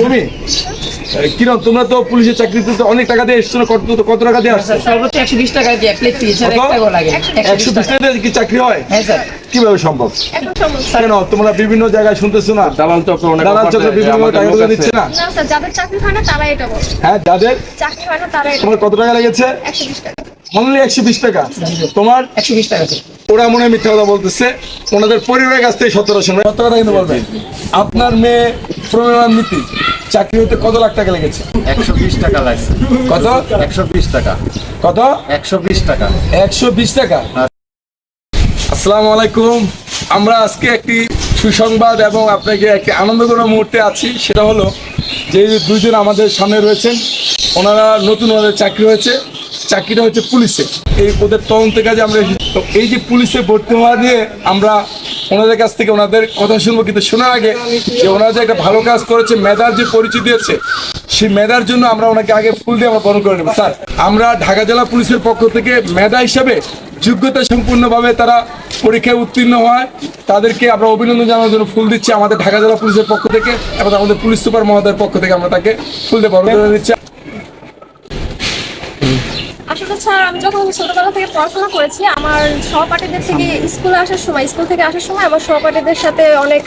তুমি? কিরণ তোমরা তো পুলিশের চাকরিতে তো অনেক টাকা দিয়ে এসছো কত কত টাকা দিয়ে আসছো? সর্বোচ্চ একশো বিশ টাকা দিয়ে প্লেট। একশো বিশ টাকা দিয়ে কি চাকরি হয়? হ্যাঁ স্যার। কীভাবে সম্ভব? একদম সম্ভব কেন তোমরা বিভিন্ন জায়গায় শুনতেছো না? দালাল চক্র অনেক দালাল চক্র বিভিন্ন টাকা দিচ্ছে না? না স্যার যাদের চাকরি হয় না তারা এটা বলে। হ্যাঁ যাদের? চাকরি হয় না তারা তোমার কত টাকা লেগেছে? একশো বিশ টাকা। অনলি একশো বিশ টাকা। তোমার? একশো বিশ টাকা ওরা মনে হয় মিথ্যা কথা বলতেছে। ওনাদের পরিবারের কাছ থেকে সতেরো শোনো সত্তর কথা কিন্তু বলবেন? আপনার মেয়ে প্রমিমান নীতি চাকরি হতে কত লাখ টাকা লেগেছে? একশো বিশ টাকা লাগছে। কত? একশো বিশ টাকা। কত? একশো বিশ টাকা। একশো বিশ টাকা? আসসালামু আলাইকুম। আমরা আজকে একটি সুসংবাদ এবং আপনাকে একটি আনন্দকর মুহূর্তে আছি। সেটা হলো যে দুইজন আমাদের সামনে রয়েছেন ওনারা নতুন ওনাদের চাকরি হয়েছে। চাকরিটা হচ্ছে পুলিশে। এই ওদের তদন্তের কাজে আমরা তো এই যে পুলিশে ভর্তি হওয়া নিয়ে আমরা ওনাদের কাছ থেকে ওনাদের কথা শুনব, কিন্তু শোনার আগে যে ওনারা যে একটা ভালো কাজ করেছে, মেধার যে পরিচয় দিয়েছে, সেই মেধার জন্য আমরা ওনাকে আগে ফুল দিয়ে আমরা বরণ করে নেব। স্যার, আমরা ঢাকা জেলা পুলিশের পক্ষ থেকে মেধা হিসাবে যোগ্যতা সম্পূর্ণভাবে তারা পরীক্ষায় উত্তীর্ণ হয়। তাদেরকে আমরা অভিনন্দন জানানোর জন্য ফুল দিচ্ছি আমাদের ঢাকা জেলা পুলিশের পক্ষ থেকে এবং আমাদের পুলিশ সুপার মহোদয়ের পক্ষ থেকে আমরা তাকে ফুল দিয়ে বরণ করে দিচ্ছি। আসলে স্যার, আমি যখন ছোটবেলা থেকে পড়াশোনা করেছি, আমার সহপাঠীদের থেকে স্কুলে আসার সময়, স্কুল থেকে আসার সময় আমার সহপাঠীদের সাথে অনেক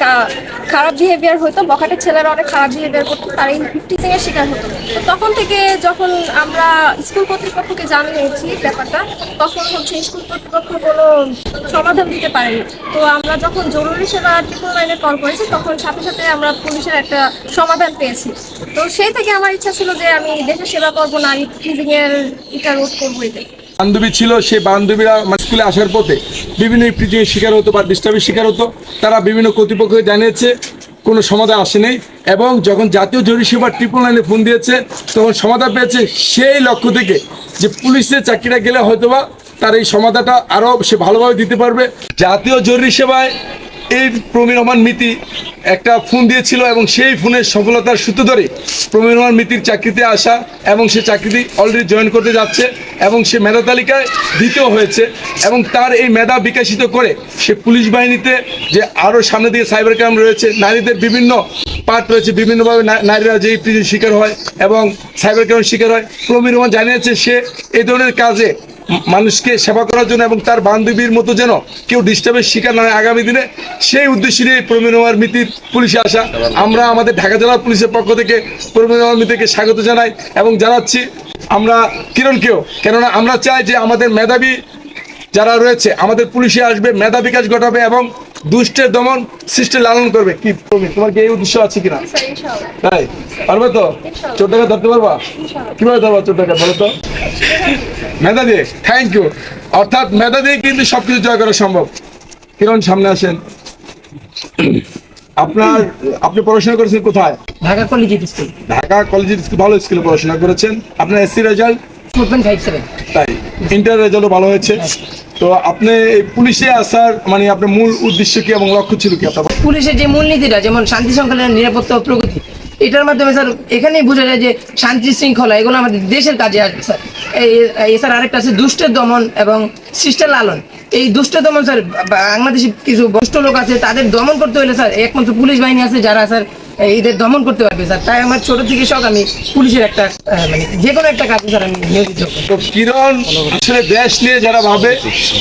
খারাপ বিহেভিয়ার হতো। বখাটের ছেলেরা অনেক খারাপ বিহেভিয়ার করতো, তারা টিচিং এর শিকার হতো। তো তখন থেকে যখন আমরা স্কুল কর্তৃপক্ষকে জানিয়েছি ব্যাপারটা, তখন হচ্ছে স্কুল কর্তৃপক্ষ কোনো সমাধান দিতে পারেনি। তো আমরা যখন জরুরি সেবা ট্রিপল লাইনে কল করেছি, তখন সাথে সাথে আমরা পুলিশের একটা সমাধান পেয়েছি। তো সেই থেকে আমার ইচ্ছা ছিল যে আমি দেশের সেবা করব, নারী টিচিং এর বান্ধবী ছিল সেই বান্ধবীরা মানে স্কুলে আসার পথে বিভিন্ন ইফটিজিংয়ের শিকার হতো বা ডিস্টার্বের শিকার হতো। তারা বিভিন্ন কর্তৃপক্ষকে জানিয়েছে, কোনো সমাধান আসেনি এবং যখন জাতীয় জরুরি সেবা ট্রিপল লাইনে ফোন দিয়েছে, তখন সমাধান পেয়েছে সেই লক্ষ্য থেকে যে পুলিশের চাকরিটা গেলে হয়তোবা তার এই সমাধানটা আরও সে ভালোভাবে দিতে পারবে। জাতীয় জরুরি সেবায় এই প্রবীণ রহমান মিতি একটা ফোন দিয়েছিল এবং সেই ফোনের সফলতার সূত্র ধরে প্রবীণ রহমান মিতির চাকরিতে আসা এবং সে চাকরিটি অলরেডি জয়েন করতে যাচ্ছে এবং সে মেধা তালিকায় দ্বিতীয় হয়েছে এবং তার এই মেধা বিকাশিত করে সে পুলিশ বাহিনীতে যে আরও সামনে দিকে সাইবার ক্রাইম রয়েছে, নারীদের বিভিন্ন পার্ট রয়েছে, বিভিন্নভাবে নারীরা যে ইফটিজির শিকার হয় এবং সাইবার ক্রাইমের শিকার হয়। প্রবীণ রহমান জানিয়েছে সে এই ধরনের কাজে মানুষকে সেবা করার জন্য এবং তার বান্ধবীর মতো যেন কেউ ডিস্টার্বের শিকার না হয় আগামী দিনে, সেই উদ্দেশ্যে নিয়ে প্রবীণ হওয়ার মিতির পুলিশে আসা। আমরা আমাদের ঢাকা জেলা পুলিশের পক্ষ থেকে প্রবীণ হওয়ার মিতিকে স্বাগত জানাই এবং জানাচ্ছি আমরা কিরণকেও। কেননা আমরা চাই যে আমাদের মেধাবী যারা রয়েছে, আমাদের পুলিশে আসবে মেধা বিকাশ ঘটাবে এবং দুষ্টের দমন সৃষ্টি লালন করবে। কি প্রবীণ তোমার কি এই উদ্দেশ্য আছে কিনা? তাই? পারবে তো? চোর টাকা ধরতে পারবা? কীভাবে ধরবা চোর টাকা বলো তো। মেধা দিয়ে থ্যাংক ইউ অর্থাৎ মেধা দিয়ে কিন্তু সবকিছু জয় করা সম্ভব। কিরণ সামনে আসেন। আপনার আপনি পড়াশোনা করেছেন কোথায়? ঢাকা কলেজিয়েট স্কুল ঢাকা কলেজের স্কুল ভালো স্কুলে পড়াশোনা করেছেন। আপনার এসসি রেজাল্ট তাই। ইন্টার রেজাল্টও ভালো হয়েছে। তো আপনি পুলিশে আসার মানে আপনার মূল উদ্দেশ্য কি এবং লক্ষ্য ছিল কি আপনার? পুলিশের যে মূলনীতিটা যেমন শান্তি শৃঙ্খলা, নিরাপত্তা ও প্রগতি, এটার মাধ্যমে স্যার এখানেই বোঝা যায় যে শান্তি শৃঙ্খলা, এগুলো আমাদের দেশের কাজে আসবে স্যার। এছাড়া আরেকটা আছে দুষ্টের দমন এবং শিষ্টের লালন। এই দুষ্ট দমন স্যার বাংলাদেশে কিছু বষ্ট লোক আছে, তাদের দমন করতে হলে স্যার একমাত্র পুলিশ বাহিনী আছে যারা স্যার এদের দমন করতে পারবে, স্যার। তাই আমার ছোট থেকে শখ আমি পুলিশের একটা মানে যে কোনো একটা কাজে, স্যার, আমি নিয়োজিত। তো কিরণ আসলে দেশ নিয়ে যারা ভাবে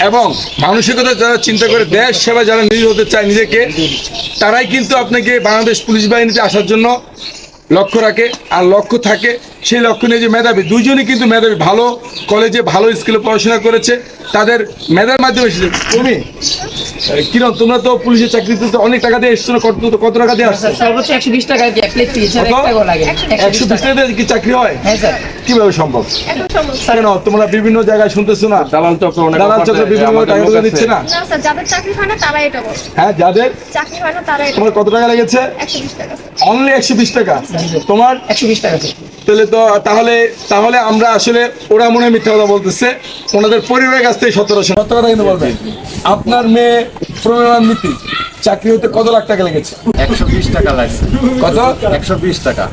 এবং মানসিকতা যারা চিন্তা করে, দেশ সেবা যারা নিয়োজিত হতে চায় নিজেকে, তারাই কিন্তু আপনাকে বাংলাদেশ পুলিশ বাহিনীতে আসার জন্য লক্ষ্য রাখে। আর লক্ষ্য থাকে, সেই লক্ষ্য নিয়ে যে মেধাবী, দুইজনই কিন্তু মেধাবী, ভালো কলেজে ভালো স্কুলে পড়াশোনা করেছে, তাদের মেধার মাধ্যমে তুমি? কিরণ তোমরা তো পুলিশের চাকরিতে তো অনেক টাকা দিয়ে এসছো কত কত টাকা দিয়ে আসছো? সর্বোচ্চ একশো বিশ টাকা দিয়ে প্লেট? লাগে। একশো বিশ টাকা দিয়ে কি চাকরি হয়? হ্যাঁ স্যার। কীভাবে সম্ভব? কেন তোমরা বিভিন্ন জায়গায় শুনতেছো না? দালাল চক্র অনেক দালাল চক্র বিভিন্ন টাকা দিচ্ছে না? না স্যার যাদের চাকরি হয় না তারা এটা হ্যাঁ যাদের? চাকরি হয় না তারা তোমার কত টাকা লেগেছে? একশো বিশ টাকা অনলি একশো বিশ টাকা? তোমার? একশো বিশ টাকা তাহলে তো তাহলে তাহলে আমরা আসলে ওরা মনে হয় মিথ্যা কথা বলতেছে। ওনাদের পরিবারের কাছ থেকে সতেরোশো। সতেরো টাকা কিন্তু বলবেন আপনার মেয়ে প্রণয়ন নীতি চাকরি হতে কত লাখ টাকা লেগেছে? একশো বিশ টাকা লাগছে। কত? একশো বিশ টাকা।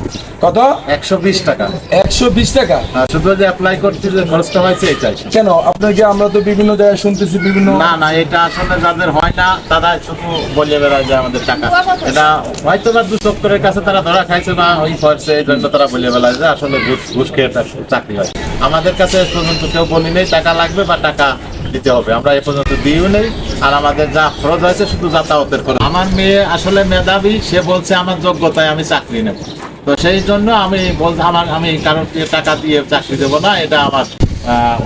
কত? একশো বিশ টাকা। একশো বিশ টাকা? শুধু যে অ্যাপ্লাই করতে যে খরচটা হয়েছে এটাই। কেন? আপনাকে আমরা তো বিভিন্ন জায়গায় শুনতেছি বিভিন্ন না না এটা আসলে যাদের হয় না তারা শুধু বলে বেড়ায় যে আমাদের টাকা। এটা হয়তো বা দু চক্করের কাছে তারা ধরা খাইছে না ওই করছে এই জন্য তারা বলে বেড়ায় যে আসলে ঘুষ ঘুষ খেয়ে চাকরি হয়। আমাদের কাছে পর্যন্ত কেউ বলি নেই টাকা লাগবে বা টাকা দিতে হবে। আমরা এ পর্যন্ত দিও নেই। আর আমাদের যা খরচ হয়েছে শুধু যাতায়াতের খরচ। আমার মেয়ে আসলে মেধাবী সে বলছে আমার যোগ্যতায় আমি চাকরি নেব। তো সেই জন্য আমি বলতে আমার আমি কারোকে টাকা দিয়ে চাকরি দেবো না এটা আমার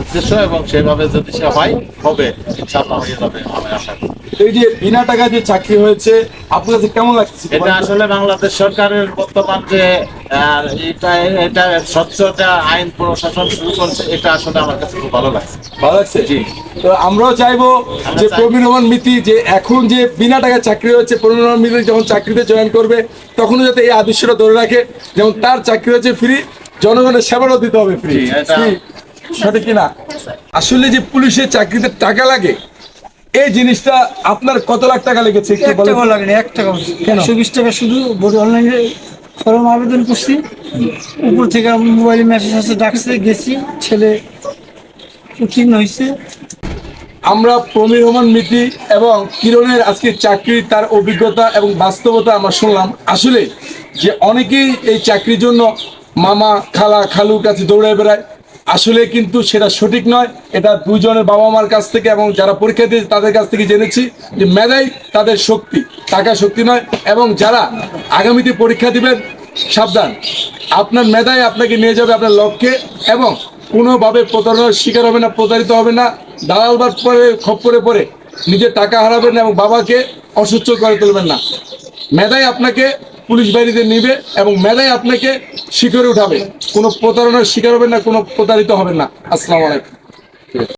উদ্দেশ্য এবং সেভাবে যদি সে হয় হবে। ইনশাআল্লাহ হয়ে যাবে আমি আশা করি। এই যে বিনা টাকা যে চাকরি হয়েছে আপনার কাছে কেমন লাগছে? এটা আসলে বাংলাদেশ সরকারের বর্তমান যে আহ, এটা এটা স্বচ্ছ একটা আইন প্রশাসন শুরু করছে এটা আসলে আমার কাছে খুব ভালো লাগছে। ভালো লাগছে? জি। তো আমরাও চাইব যে চাই- প্রবীণ রহমান মিতি যে এখন যে বিনা টাকায় চাকরি রহমান মিতি যখন চাকরিতে জয়েন করবে তখনও যাতে এই আদর্শটা ধরে রাখে যেমন তার চাকরি হচ্ছে ফ্রি জনগণের সেবারও দিতে হবে ফ্রি সঠিক কিনা আসলে যে পুলিশের চাকরিতে টাকা লাগে এই জিনিসটা আপনার কত লাখ টাকা লেগেছে একটু এক টাকাও লাগেনি এক টাকা কেন? একশো বিশ টাকা শুধু অনলাইনে ফর্ম আবেদন করছি। উপর থেকে মোবাইলে মেসেজ আছে ডাকছে, গেছি, ছেলে উত্তীর্ণ হয়েছে। আমরা প্রমীর রহমান মিতি এবং কিরণের আজকে চাকরি, তার অভিজ্ঞতা এবং বাস্তবতা আমরা শুনলাম। আসলে যে অনেকেই এই চাকরির জন্য মামা, খালা, খালুর কাছে দৌড়ে বেড়ায়, আসলে কিন্তু সেটা সঠিক নয়। এটা দুজনের বাবা মার কাছ থেকে এবং যারা পরীক্ষা দিয়েছে তাদের কাছ থেকে জেনেছি যে মেধাই তাদের শক্তি, টাকা শক্তি নয়। এবং যারা আগামীতে পরীক্ষা দিবেন সাবধান। আপনার মেধায় আপনাকে নিয়ে যাবে আপনার লক্ষ্যে এবং কোনোভাবে প্রতারণার শিকার হবে না, প্রতারিত হবে না দালালবাদ পরে, খপ্পরে পরে নিজের টাকা হারাবেন এবং বাবাকে অসুস্থ করে তুলবেন না। মেধাই আপনাকে পুলিশ বাড়িতে নিবে এবং মেধাই আপনাকে শিখরে উঠাবে। কোনো প্রতারণার শিকার হবে না, কোনো প্রতারিত হবে না। আসসালামু আলাইকুম।